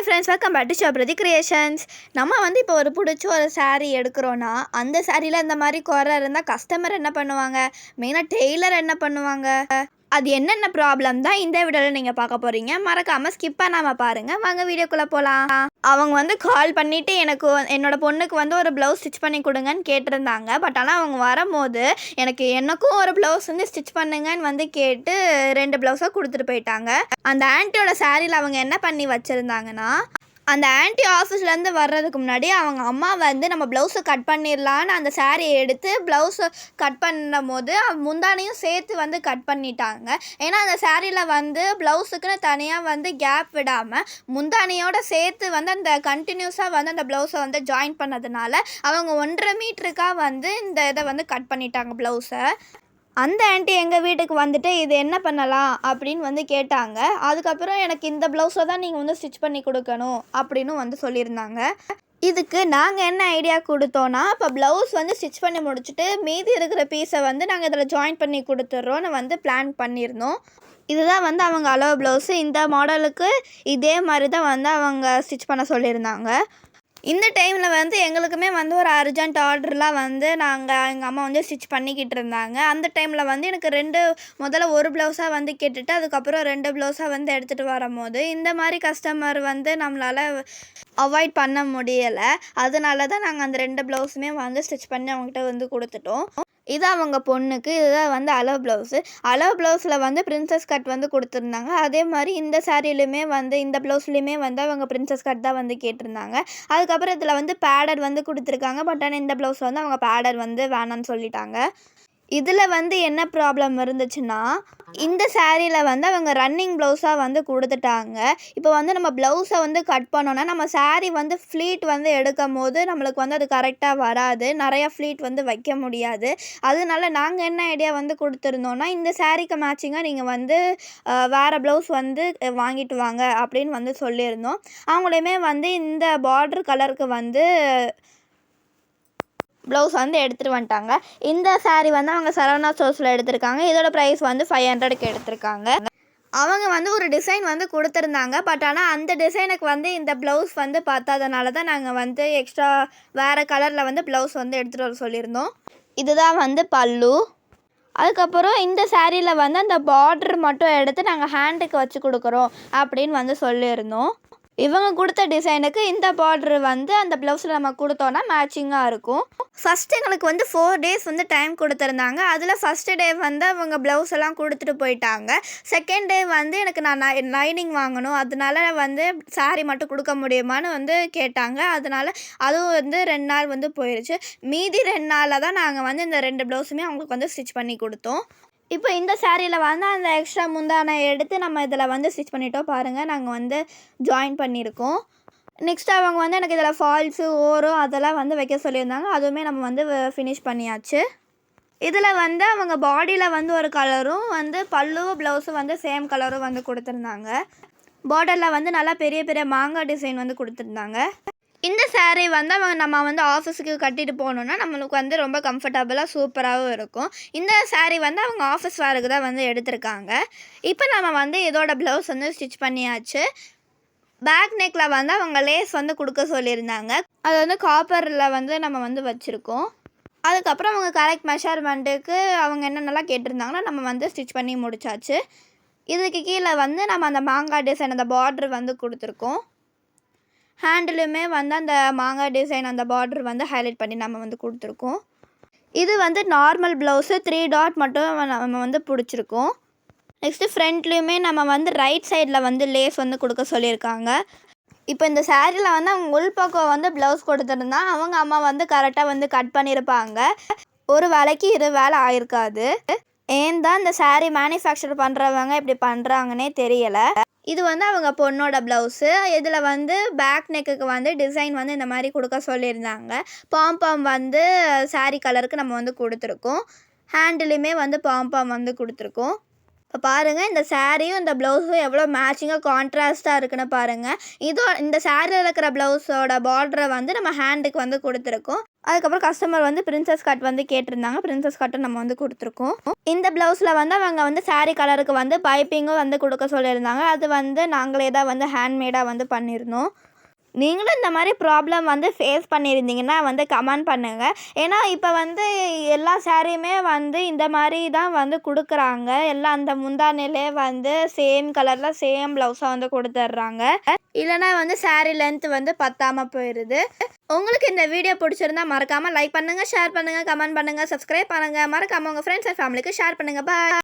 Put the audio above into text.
Hi friends welcome back to Shobirathi creations நம்ம வந்து இப்போ ஒரு பிடிச்ச ஒரு சாரீ எடுக்கிறோன்னா அந்த சாரியில் இந்த மாதிரி குறை இருந்தால் கஸ்டமர் என்ன பண்ணுவாங்க? மெயினாக டெய்லர் என்ன பண்ணுவாங்க? அது என்னென்ன ப்ராப்ளம் தான் இந்த வீடியோவில் நீங்கள் பார்க்க போகிறீங்க மறக்காமல் ஸ்கிப் பண்ணாமல் பாருங்கள் வாங்க வீடியோக்குள்ளே போகலாம் அவங்க வந்து கால் பண்ணிவிட்டு எனக்கு என்னோடய என்னோட பொண்ணுக்கு வந்து ஒரு ப்ளவுஸ் ஸ்டிச் பண்ணி கொடுங்கன்னு கேட்டிருந்தாங்க. பட் ஆனால் அவங்க வரும்போது எனக்கு எனக்கும் ஒரு ப்ளவுஸ் வந்து ஸ்டிச் பண்ணுங்கன்னு வந்து கேட்டு ரெண்டு ப்ளவுஸாக கொடுத்துட்டு போயிட்டாங்க. அந்த ஆண்டியோட சாரியில் அவங்க என்ன பண்ணி வச்சுருந்தாங்கன்னா அந்த ஆன்ட்டி ஆஃபீஸ்லேருந்து வர்றதுக்கு முன்னாடி அவங்க அம்மா வந்து நம்ம ப்ளவுஸை கட் பண்ணிடலான்னு அந்த சாரியை எடுத்து ப்ளவுஸை கட் பண்ணும் போது முந்தானையும் சேர்த்து வந்து கட் பண்ணிட்டாங்க. ஏன்னா அந்த சாரியில் வந்து ப்ளவுஸுக்குன்னு தனியாக வந்து கேப் விடாமல் முந்தானையோட சேர்த்து வந்து அந்த கண்டினியூஸாக வந்து அந்த ப்ளவுஸை வந்து ஜாயின் பண்ணதுனால அவங்க ஒன்றரை மீட்டருக்காக வந்து இந்த இதை வந்து கட் பண்ணிட்டாங்க ப்ளவுஸை அந்த ஆண்ட்டி எங்கள் வீட்டுக்கு வந்துட்டு இது என்ன பண்ணலாம்? அப்படின்னு வந்து கேட்டாங்க. அதுக்கப்புறம் எனக்கு இந்த ப்ளவுஸை தான் நீங்கள் வந்து ஸ்டிச் பண்ணி கொடுக்கணும் அப்படின்னு வந்து சொல்லியிருந்தாங்க. இதுக்கு நாங்கள் என்ன ஐடியா கொடுத்தோன்னா இப்போ ப்ளவுஸ் வந்து ஸ்டிச் பண்ணி முடிச்சுட்டு மீதி இருக்கிற பீஸை வந்து நாங்கள் இதில் ஜாயின் பண்ணி கொடுத்துட்றோன்னு வந்து பிளான் பண்ணியிருந்தோம். இதுதான் வந்து அவங்க அளவு ப்ளவுஸு. இந்த மாடலுக்கு இதே மாதிரி தான் வந்து அவங்க ஸ்டிச் பண்ண சொல்லியிருந்தாங்க. இந்த டைமில் வந்து எங்களுக்குமே வந்து ஒரு அர்ஜென்ட் ஆர்டர்லாம் வந்து நாங்கள் எங்கள் அம்மா வந்து ஸ்டிச் பண்ணிக்கிட்டு இருந்தாங்க. அந்த டைமில் வந்து எனக்கு ரெண்டு முதல்ல ஒரு ப்ளவுஸாக வந்து கேட்டுட்டு அதுக்கப்புறம் ரெண்டு ப்ளவுஸாக வந்து எடுத்துகிட்டு வரும்போது இந்த மாதிரி கஸ்டமர் வந்து நம்மளால் அவாய்ட் பண்ண முடியலை. அதனால தான் நாங்கள் அந்த ரெண்டு ப்ளவுஸுமே வந்து ஸ்டிச் பண்ணி அவங்ககிட்ட வந்து கொடுத்துட்டோம். இது அவங்க பொண்ணுக்கு இதுதான் வந்து அளவு ப்ளவுஸு அளவு ப்ளவுஸில் வந்து பிரின்சஸ் கட் வந்து கொடுத்துருந்தாங்க. அதே மாதிரி இந்த சாரிலையுமே வந்து இந்த ப்ளவுஸ்லையுமே வந்து அவங்க பிரின்சஸ் கட் தான் வந்து கேட்டிருந்தாங்க. அதுக்கப்புறம் இதில் வந்து பேடர் வந்து கொடுத்துருக்காங்க. பட் ஆனால் இந்த ப்ளவுஸில் வந்து அவங்க பேடர் வந்து வேணான்னு சொல்லிட்டாங்க. இதில் வந்து என்ன ப்ராப்ளம் இருந்துச்சுன்னா இந்த சாரியில் வந்து அவங்க ரன்னிங் ப்ளவுஸாக வந்து கொடுத்துட்டாங்க. இப்போ வந்து நம்ம ப்ளவுஸை வந்து கட் பண்ணோன்னா நம்ம சேரீ வந்து ஃப்ளீட் வந்து எடுக்கும் போது நம்மளுக்கு வந்து அது கரெக்டாக வராது. நிறையா ஃப்ளீட் வந்து வைக்க முடியாது. அதனால நாங்கள் என்ன ஐடியா வந்து கொடுத்துருந்தோன்னா இந்த சேரீக்கு மேட்சிங்காக நீங்கள் வந்து வேறு ப்ளவுஸ் வந்து வாங்கிட்டு வாங்க அப்படின்னு வந்து சொல்லியிருந்தோம். அவங்களையுமே வந்து இந்த பார்டர் கலருக்கு வந்து ப்ளவுஸ் வந்து எடுத்துகிட்டு வந்துட்டாங்க. இந்த சாரீ வந்து அவங்க சரவணா ஸ்டோர்ஸில் எடுத்திருக்காங்க. இதோட ப்ரைஸ் வந்து ஃபைவ் ஹண்ட்ரடுக்கு எடுத்திருக்காங்க. அவங்க வந்து ஒரு டிசைன் வந்து கொடுத்துருந்தாங்க. பட் ஆனால் அந்த டிசைனுக்கு வந்து இந்த ப்ளவுஸ் வந்து பார்த்தாதனால தான் நாங்கள் வந்து எக்ஸ்ட்ரா வேறு கலரில் வந்து ப்ளவுஸ் வந்து எடுத்துகிட்டு வர சொல்லியிருந்தோம். இதுதான் வந்து பல்லு. அதுக்கப்புறம் இந்த சேரீயில் வந்து அந்த பார்டர் மட்டும் எடுத்து நாங்கள் ஹேண்டுக்கு வச்சு கொடுக்குறோம் அப்படின்னு வந்து சொல்லியிருந்தோம். இவங்க கொடுத்த டிசைனுக்கு இந்த பார்டர் வந்து அந்த ப்ளவுஸில் நம்ம கொடுத்தோன்னா மேட்சிங்காக இருக்கும். ஃபஸ்ட் எங்களுக்கு வந்து ஃபோர் டேஸ் வந்து டைம் கொடுத்துருந்தாங்க. அதில் ஃபஸ்ட்டு டே வந்து அவங்க ப்ளவுஸ் எல்லாம் கொடுத்துட்டு போயிட்டாங்க. செகண்ட் டே வந்து எனக்கு நான் லைனிங் வாங்கணும். அதனால வந்து சாரீ மட்டும் கொடுக்க முடியுமான்னு வந்து கேட்டாங்க. அதனால அதுவும் வந்து ரெண்டு நாள் வந்து போயிடுச்சு மீதி ரெண்டு நாளில் தான் நாங்கள் வந்து இந்த ரெண்டு ப்ளவுஸுமே அவங்களுக்கு வந்து ஸ்டிச் பண்ணி கொடுத்தோம். இப்போ இந்த சாரியில் வந்து அந்த எக்ஸ்ட்ரா முந்தானை எடுத்து நம்ம இதில் வந்து ஸ்டிச் பண்ணிட்டோம். பாருங்கள் நாங்கள் வந்து ஜாயின் பண்ணியிருக்கோம். நெக்ஸ்ட் அவங்க வந்து எனக்கு இதில் ஃபால்ஸு ஓரம் அதெல்லாம் வந்து வைக்க சொல்லியிருந்தாங்க. அதுவுமே நம்ம வந்து ஃபினிஷ் பண்ணியாச்சு. இதில் வந்து அவங்க பாடியில் வந்து ஒரு கலரும் வந்து பல்லுவும் ப்ளவுஸும் வந்து சேம் கலரும் வந்து கொடுத்துருந்தாங்க. பார்டரில் வந்து நல்லா பெரிய பெரிய மாங்காய் டிசைன் வந்து கொடுத்துருந்தாங்க. இந்த சேரீ வந்து அவங்க நம்ம வந்து ஆஃபீஸுக்கு கட்டிட்டு போகணுன்னா நம்மளுக்கு வந்து ரொம்ப கம்ஃபர்டபுளாக சூப்பராகவும் இருக்கும். இந்த சேரீ வந்து அவங்க ஆஃபீஸ் வேருக்கு தான் வந்து எடுத்திருக்காங்க. இப்போ நம்ம வந்து இதோட ப்ளவுஸ் வந்து ஸ்டிச் பண்ணியாச்சு. பேக் நெக்கில் வந்து அவங்க லேஸ் வந்து கொடுக்க சொல்லியிருந்தாங்க. அது வந்து காப்பரில் வந்து நம்ம வந்து வச்சுருக்கோம். அதுக்கப்புறம் அவங்க கரெக்ட் மெஷர்மெண்ட்டுக்கு அவங்க என்னென்னலாம் கேட்டிருந்தாங்கன்னா நம்ம வந்து ஸ்டிச் பண்ணி முடிச்சாச்சு. இதுக்கு கீழே வந்து நம்ம அந்த மாங்காய் டிசைன் அந்த பார்ட்ரு வந்து கொடுத்துருக்கோம். ஹேண்டிலுமே வந்து அந்த மாங்காய் டிசைன் அந்த பார்டர் வந்து ஹைலைட் பண்ணி நம்ம வந்து கொடுத்துருக்கோம். இது வந்து நார்மல் ப்ளவுஸு த்ரீ டாட் மட்டும் நம்ம வந்து பிடிச்சிருக்கோம். நெக்ஸ்ட்டு ஃப்ரண்ட்லேயுமே நம்ம வந்து ரைட் சைடில் வந்து லேஸ் வந்து கொடுக்க சொல்லியிருக்காங்க. இப்போ இந்த சாரியில் வந்து அவங்க உள்பக்கம் வந்து ப்ளவுஸ் கொடுத்துருந்தா அவங்க அம்மா வந்து கரெக்டாக வந்து கட் பண்ணியிருப்பாங்க. ஒரு வேலைக்கு இரு வேலை ஆயிருக்காது. ஏன் தான் இந்த சேரீ மேனுஃபேக்சர் பண்ணுறவங்க இப்படி பண்ணுறாங்கன்னே தெரியலை. இது வந்து அவங்க பொண்ணோட ப்ளவுஸு இதில் வந்து பேக் நெக்குக்கு வந்து டிசைன் வந்து இந்த மாதிரி கொடுக்க சொல்லியிருந்தாங்க. பாம்பாம் வந்து saree கலருக்கு நம்ம வந்து கொடுத்துருக்கோம். ஹேண்டிலுமே வந்து பாம்பாம் வந்து கொடுத்துருக்கோம். இப்போ பாருங்கள் இந்த சாரியும் இந்த ப்ளவுஸும் எவ்வளோ மேட்சிங்காக கான்ட்ராஸ்ட்டாக இருக்குன்னு பாருங்கள் இதோ இந்த சாரியில் இருக்கிற ப்ளவுஸோட பார்டரை வந்து நம்ம ஹேண்டுக்கு வந்து கொடுத்துருக்கோம். அதுக்கப்புறம் கஸ்டமர் வந்து பிரின்சஸ் கட் வந்து கேட்டிருந்தாங்க. பிரின்சஸ் கட்டும் நம்ம வந்து கொடுத்துருக்கோம். இந்த ப்ளவுஸில் வந்து அவங்க வந்து சாரீ கலருக்கு வந்து பைப்பிங்கும் வந்து கொடுக்க சொல்லியிருந்தாங்க. அது வந்து நாங்களே தான் வந்து ஹேண்ட்மேடாக வந்து பண்ணியிருந்தோம். நீங்களும் இந்த மாதிரி ப்ராப்ளம் வந்து ஃபேஸ் பண்ணியிருந்தீங்கன்னா வந்து கமெண்ட் பண்ணுங்கள் ஏன்னா இப்போ வந்து எல்லா சேரீயுமே வந்து இந்த மாதிரி தான் வந்து கொடுக்குறாங்க. எல்லாம் அந்த முந்தானிலே வந்து சேம் கலரில் சேம் ப்ளவுஸாக வந்து கொடுத்துட்றாங்க. இல்லைனா வந்து சாரீ லென்த் வந்து பத்தாமல் போயிடுது உங்களுக்கு இந்த வீடியோ பிடிச்சிருந்தா மறக்காமல் லைக் பண்ணுங்கள் ஷேர் பண்ணுங்கள் கமெண்ட் பண்ணுங்கள் சப்ஸ்கிரைப் பண்ணுங்கள் மறக்காமல் உங்கள் ஃப்ரெண்ட்ஸ் அண்ட் ஃபேமிலிக்கு ஷேர் பண்ணுங்கள் பாய்